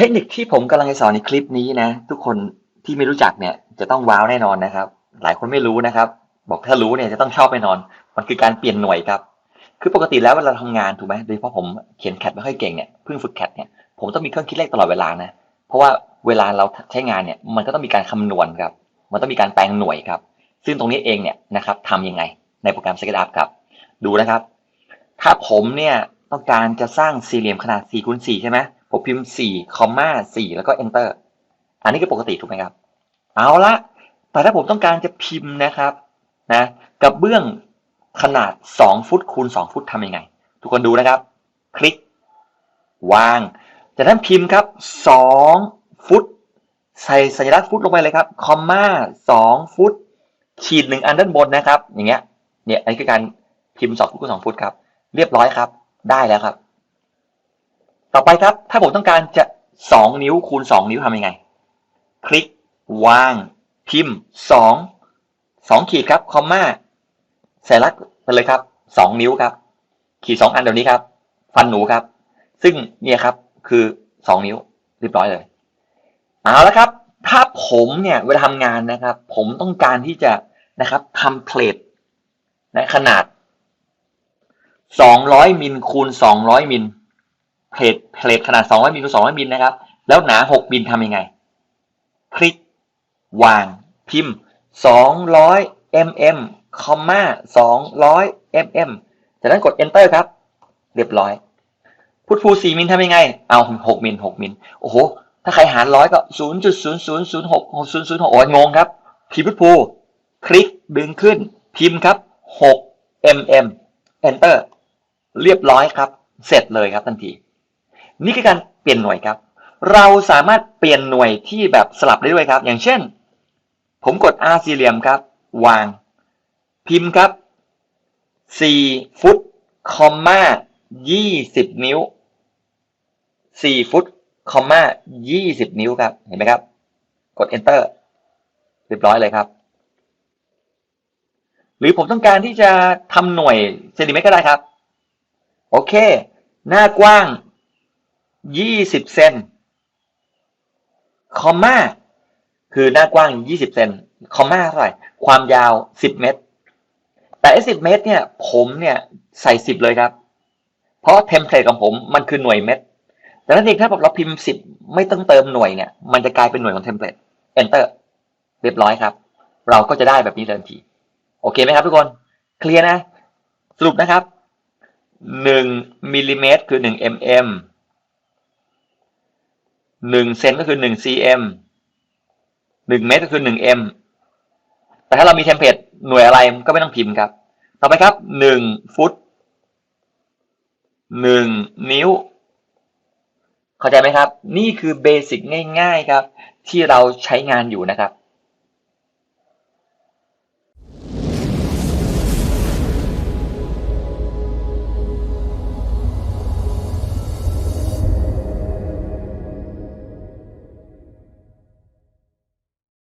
เทคนิคที่ผมกำลังจะสอนในคลิปนี้นะ ทุกคนที่ไม่รู้จักเนี่ยจะต้องว้าวแน่นอนนะครับ หลายคนไม่รู้นะครับ บอกถ้ารู้เนี่ยจะต้องชอบแน่นอน มันคือการเปลี่ยนหน่วยครับ คือปกติแล้วเวลาทำงานถูกไหมโดยเฉพาะผมเขียนแคทไม่ค่อยเก่งเนี่ยเพิ่งฝึกแคทเนี่ยผมต้องมีเครื่องคิดเลขตลอดเวลานะเพราะว่าเวลาเราใช้งานเนี่ยมันก็ต้องมีการคำนวณครับ มันต้องมีการแปลงหน่วยครับ ซึ่งตรงนี้เองเนี่ยนะครับทำยังไงในโปรแกรม SketchUp ครับดูนะครับ ถ้าผมเนี่ยต้องการจะสร้างสี่เหลี่ยมขนาด4คูณ4ใช่ไหม ผมพิมพ์4คอมมา4แล้วก็ enter อันนี้คือปกติถูกไหมครับ เอาละแต่ถ้าผมต้องการจะพิมพ์นะครับนะกับเบื้องขนาด 2 ฟุตคูณ 2 ฟุตทำยังไง ทุกคนดูนะครับ คลิก วางจากนั้นพิมพ์ครับ 2 ฟุต ใส่สัญลักษณ์ฟุตลงไปเลยครับคอมมา2ฟุต ขีดหนึ่งอันด้านบนนะครับ อย่างเงี้ยเนี่ยอันนี้คือการพิมพ์2ฟุตคูณ2ฟุตครับ เรียบร้อยครับ ได้แล้วครับ ต่อไปครับ ถ้าผมต้องการจะ 2 นิ้วคูณ 2 นิ้วทำยังไง คลิก วาง พิมพ์ 2 2 ขีดครับ คอมมาใส่ลักไปเลยครับ 2 นิ้วครับ ขีด 2 อันเดี๋ยวนี้ครับ ฟันหนูครับ ซึ่งเนี่ยครับคือ 2 นิ้วเรียบร้อยเลย เอาละครับ ถ้าผมเนี่ยเวลาทำงานนะครับ ผมต้องการที่จะนะครับทำเพลทนะขนาด 200มิลคูณ200มิล เพลทเพลทขนาด200มิลคูณ200มิลนะครับ แล้วหนา6มิลทำยังไง คลิก วาง พิมพ์200 mm คอมมา200 mm จากนั้นกด enter ครับ เรียบร้อย พุทฟู4มิลทำยังไง เอา6มิล6มิลโอ้โห ถ้าใครหารร้อยก็0.0006 006โอ้ยงงครับพิมพ์พุทฟูคลิกดึงขึ้น พิมพ์ครับ6 mm enter เรียบร้อยครับ เสร็จเลยครับทันที นี่คือการเปลี่ยนหน่วยครับ เราสามารถเปลี่ยนหน่วยที่แบบสลับได้ด้วยครับ อย่างเช่น ผมกด R สี่เหลี่ยมครับ วาง พิมพ์ครับ4ฟุตคอมมา20 นิ้ว4ฟุตคอมมา20 นิ้วครับ เห็นไหมครับ กด enter เรียบร้อยเลยครับ หรือผมต้องการที่จะทำหน่วยเซนติเมตรก็ได้ครับ โอเค หน้ากว้าง 20เซนคอมมาคือหน้ากว้าง20เซนคอมมาเท่าไหร่ความยาว10เมตร แต่ไอ้10เมตร เนี่ย ผมเนี่ยใส่10เลยครับ เพราะเทมเพลตของผมมันคือหน่วยเมตรแต่นั่นเองถ้าเราพิมพ์10ไม่ต้องเติมหน่วยเนี่ย มันจะกลายเป็นหน่วยของเทมเพลต enter เรียบร้อยครับ เราก็จะได้แบบนี้ทันที โอเคไหมครับทุกคน เคลียร์นะ สรุปนะครับ1มิลลิเมตรคือ1 mm หนึ่งเซนก็คือ1 cm 1เมตรก็คือหนึ่ง m แต่ถ้าเรามีเทมเพลตหน่วยอะไรก็ไม่ต้องพิมพ์ครับ ต่อไปครับหนึ่งฟุตหนึ่งนิ้ว เข้าใจไหมครับ นี่คือเบสิกง่าย ๆครับ ที่เราใช้งานอยู่นะครับ